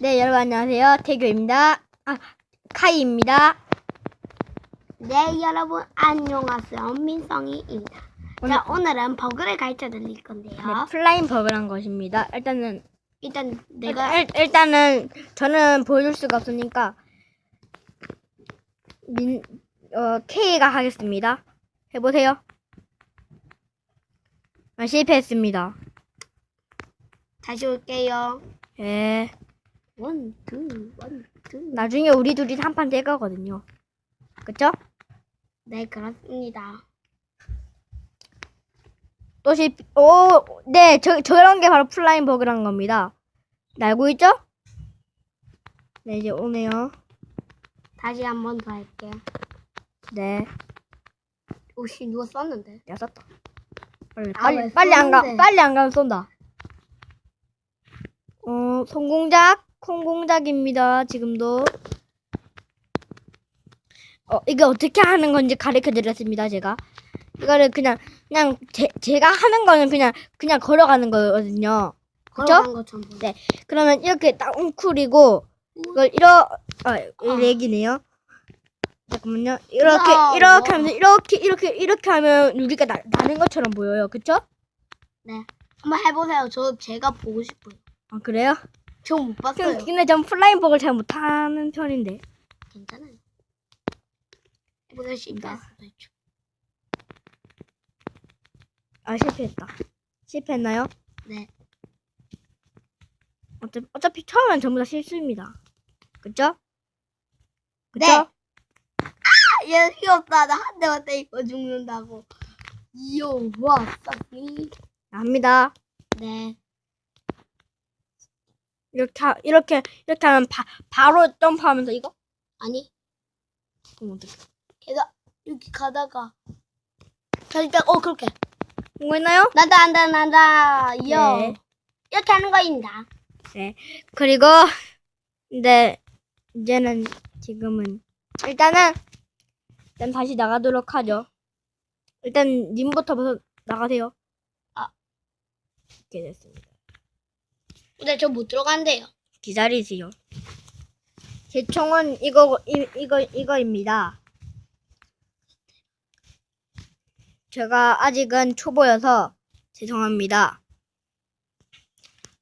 네, 여러분 안녕하세요. 태교입니다. 아, 카이입니다. 네, 여러분 안녕하세요. 민성이입니다. 자, 오늘은 버그를 가르쳐 드릴 건데요. 네, 플라잉 버그란 것입니다. 일단은 일단 내가 일, 일단은 저는 보여줄 수가 없으니까 민, 어, K가 하겠습니다. 해보세요. 아, 실패했습니다. 다시 올게요. 예. 원, 투, 원, 투. 나중에 우리 둘이 한 판 될 거거든요. 그쵸? 네, 그렇습니다. 또 실, 오, 네, 저, 저런 게 바로 플라잉 버그란 겁니다. 네, 알고 있죠? 네, 이제 오네요. 다시 한 번 더 할게요. 네, 혹시 누가 썼는데? 내가 썼다. 빨리, 아, 빨리, 왜 빨리 안 가, 쏘는데? 빨리 안 가면 쏜다. 어, 성공작, 콩공작입니다, 지금도. 어, 이게 어떻게 하는 건지 가르쳐 드렸습니다, 제가. 이거를 그냥, 그냥, 제, 제가 하는 거는 그냥, 그냥 걸어가는 거거든요. 그쵸? 보여. 네. 그러면 이렇게 딱 웅크리고 이걸 이러 아 아. 렉이네요. 잠깐만요. 이렇게 야, 이렇게 와. 하면서 이렇게 이렇게 이렇게 하면 우리가 나, 나는 것처럼 보여요. 그쵸? 네. 한번 해보세요. 저 제가 보고 싶어요. 아 그래요? 저못 봤어요. 근- 근데 전 플라잉 버그를 잘 못하는 편인데. 괜찮아요. 실패했어요. 아 실패했다. 실패했나요? 네. 어차피, 어차피 처음엔 전부 다 실수입니다. 그쵸? 그쵸? 네. 아, 얘 귀엽다. 나 한 대만 때리고 죽는다고. 이요, 와, 싹니. 압니다. 네. 이렇게 하- 이렇게 이렇게 하면 바, 바로 점프하면서 이거? 아니, 그럼 어떡해? 걔가 이렇게 가다가. 살짝, 어, 그렇게. 공부했나요? 난다, 난다, 난다. 이요. 네. 이렇게 하는 거입니다. 네. 그리고 근데 이제는 지금은 일단은 일단 다시 나가도록 하죠. 일단 님부터 나가세요. 아. 이렇게 됐습니다. 근데 저 못 들어간대요. 기다리세요. 제 총은 이거 이, 이거 이거입니다. 제가 아직은 초보여서 죄송합니다.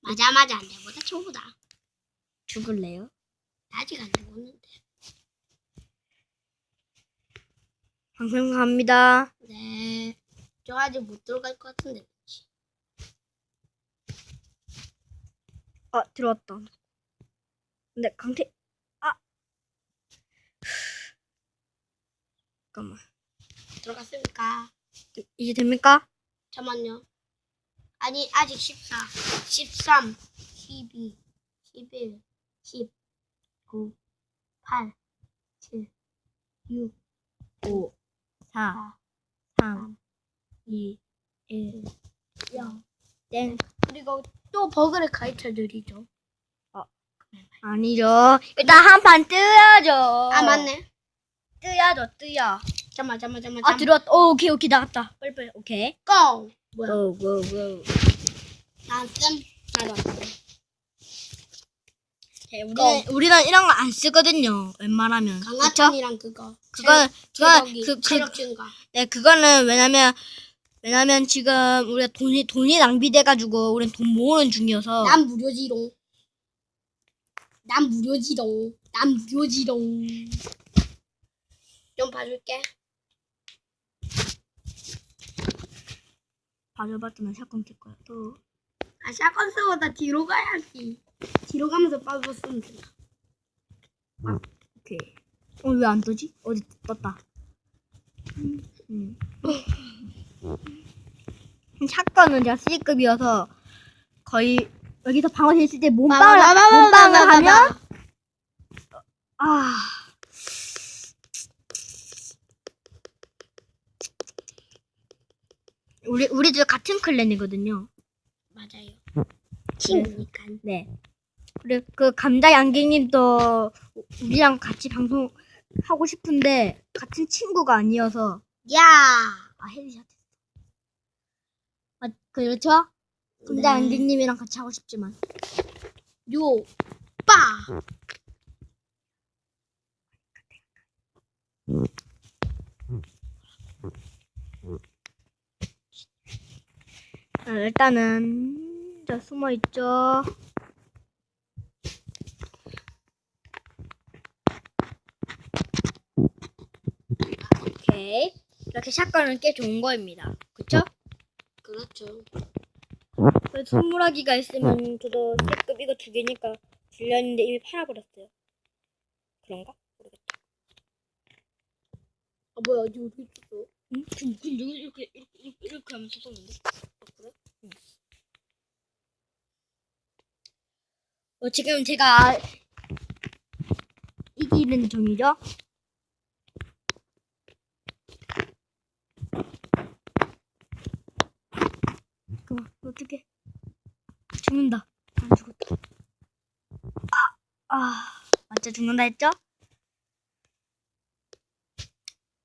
맞아, 맞아. 내보다 초보다. 죽을래요? 아직 안 죽었는데. 방송 갑니다. 네. 저 아직 못 들어갈 것 같은데. 아 들어왔다. 근데 강태 아 잠깐만 들어갔습니까? 이제 됩니까? 잠깐만요. 아니, 아직 14, 13, 12, 11, 10, 9, 8, 7, 6, 5 4 4, 3 2 1 0. 땡 그리고 또 버그를 가르쳐 드리죠. 아니죠. 일단 한 판 뜨야죠. 아, 맞네. 뜨야죠 뜨야. 잠깐만, 잠깐만, 잠깐만. 아 들어왔다. 오, 오케이 오케이 나갔다. 빨리 빨리 오케이. 고! 뭐야? 고고고. 난 쌤. 나도 안 쌤. 네, 우리는 우리는 이런 거 안 쓰거든요. 웬만하면. 강화탄이랑 그거. 그건 그건 체력이, 그, 그 체력 증가. 네, 그거는 왜냐면 왜냐면 지금 우리가 돈이 돈이 낭비돼가지고 우리는 돈 모으는 중이어서 난 무료지롱. 난 무료지롱. 난 무료지롱. 좀 봐줄게. 봐줘봤더만 샷건 킬 거야. 또 아, 샷건 쓰고다 뒤로 가야지. 뒤로 가면서 빠져 쓰면 된다. 오케이. 어 왜안 뜨지? 어디 떴다. 음. 샷건은 제가 C급이어서 거의 여기서 방어실 있을 때 몸빵을 몸빵을 하면 아 우리 우리도 같은 클랜이거든요. 맞아요. 친구니까. 네. 그래 그 감자 양갱님도 우리랑 같이 방송 하고 싶은데 같은 친구가 아니어서 야! 아 헤드샷 했어. 아 그렇죠? 감자 네. 양갱님이랑 같이 하고 싶지만 요! 빠! 자, 일단은 자 숨어 있죠. 오케이 이렇게 샷건은 꽤 좋은 거입니다. 그쵸? 그렇죠. 선물하기가 있으면 저도 C급 이거 두 개니까 줄렸는데 이미 팔아버렸어요. 그런가? 모르겠다. 아 뭐야 어디 어디 있었어? 응? 그, 그, 이렇게, 이렇게, 이렇게, 이렇게 하면서 썼는데? 어, 그래? 응. 어, 지금 제가 이기는 중이죠? 잠깐만, 어떡해. 죽는다. 안 죽었다. 아, 아, 맞죠? 죽는다 했죠?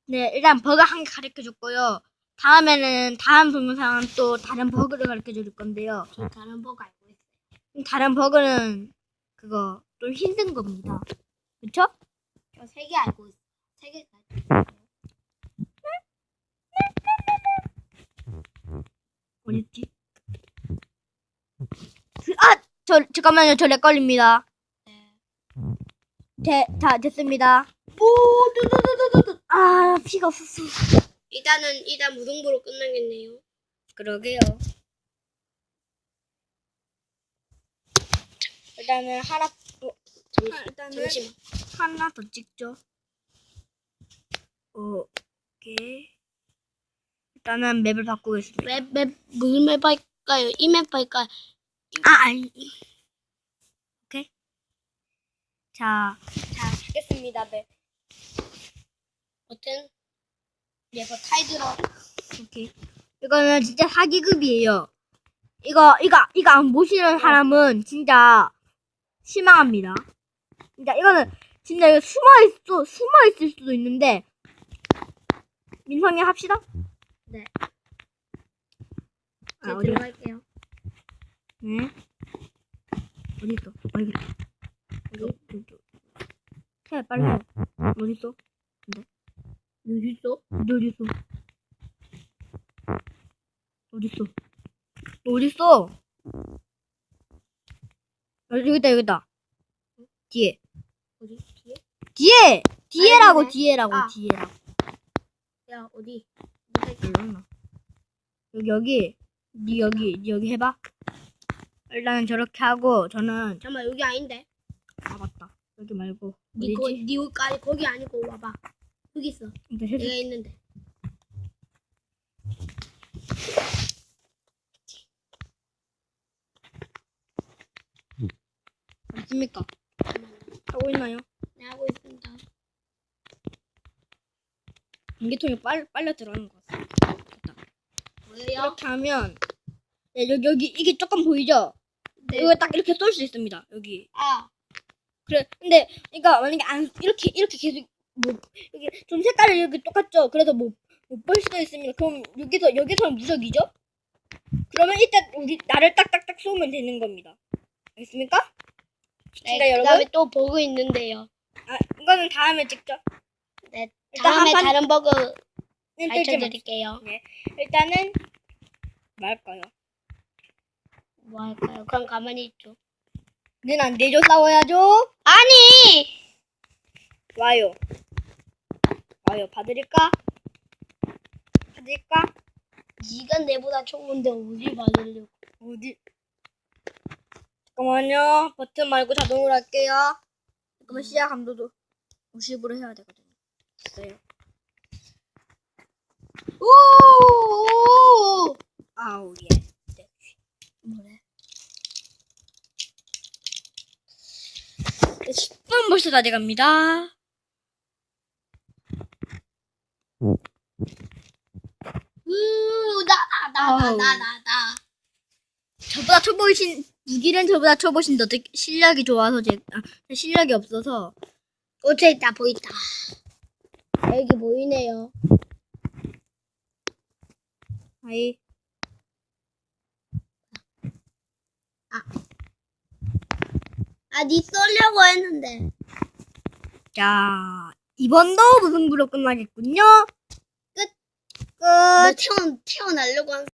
네, 일단 버그 한 개 가르쳐 줬고요. 다음에는 다음 동영상은 또 다른 버그를 가르쳐 줄 건데요. 저 다른 버거 알고 있어요. 다른 버그는 그거 좀 힘든 겁니다. 그쵸? 저 세 개 알고 있어요. 세 개가 있어요. 어딨지? 그, 아! 저, 잠깐만요. 저 렉 걸립니다. 네. 대, 다, 됐습니다. 오, 두두두두두. 아, 피가 없었어. 일단은 일단 무승부로 끝나겠네요. 그러게요. 일단은 하나, 어, 잠시, 아, 일단은 잠시만. 하나 더 찍죠. 어, 오케이. 일단은 맵을 바꾸겠습니다. 맵, 맵, 무슨 맵 할까요? 이 맵 할까요? 아, 아니. 오케이. 자, 자, 하겠습니다, 맵. 어떤? 얘가 타이드로. 오케이. 이거는 진짜 사기급이에요. 이거, 이거, 이거 안 보시는 사람은 진짜 실망합니다. 진짜 이거는 진짜 이거 숨어있어, 숨어있을 수도 있는데, 민성이 합시다. 네. 아, 제 어디, 들어갈게요. 네. 어디 있어? 어, 여기 있다. 해, 빨리 해. 어디 있어? 여기 있어? 너 어디 있어? 어디 있어? 너 어디 있어? 아, 여기 있다, 여기 있다. 뒤에. 어디? 뒤에? 뒤에! 뒤에라고, 여기네. 뒤에라고, 아. 뒤에라고. 야, 어디? 몰랐나? 여기, 여기. 니 여기, 니 여기 해봐. 일단은 저렇게 하고, 저는, 잠깐만, 여기 아닌데? 아, 맞다. 여기 말고. 니, 거, 어디지? 니 옷까지 거기 아니고 와봐. 여기 있어. 해서 얘가 있는데. 맞습니까? 하고 있나요? 네, 하고 있습니다. 전기통이 빨, 빨려 들어가는 것 같습니다. 됐다. 뭐예요? 이렇게 하면, 네, 여기, 여기, 이게 조금 보이죠? 네. 이거 딱 이렇게 쏠 수 있습니다. 여기. 아, 그래. 근데 그러니까 만약에 안 이렇게 이렇게 계속 뭐 이게 좀 색깔이 이렇게 똑같죠. 그래서 뭐 못 볼 수도 있습니다. 그럼 여기서 여기서는 무적이죠? 그러면 일단 우리 나를 딱딱딱 쏘면 되는 겁니다. 알겠습니까? 네, 자, 여러분. 그다음에 또 버그 있는데요. 아, 이거는 다음에 찍죠. 네, 일단 다음에 한 판- 다른 버그 는 가르쳐 뜰지 마. 드릴게요. 일단은 뭐 할까요? 뭐 할까요? 그럼 가만히 있죠. 는안 되죠. 싸워야죠. 아니! 와요. 와요. 봐드릴까? 봐드릴까? 네가 내보다 좋은데 어디 받으려고? 어디? 잠깐만요. 버튼 말고 자동으로 할게요. 잠깐만 시야 감도도 50으로 해야 되거든요. 됐어요. 오! 아우 예. 네. 뭐래? 10분 벌써 다 돼갑니다. 우, 나, 나, 나, 아우. 나, 나, 나. 저보다 초보이신 무기는 저보다 초보신 더 되게 실력이 좋아서 제 아, 실력이 없어서 어, 저 있다, 보인다. 아, 여기 보이네요. 아이 아, 니 쏠려고 했는데. 자, 이번도 무승부로 끝나겠군요. 너 태어, 태어나려고 한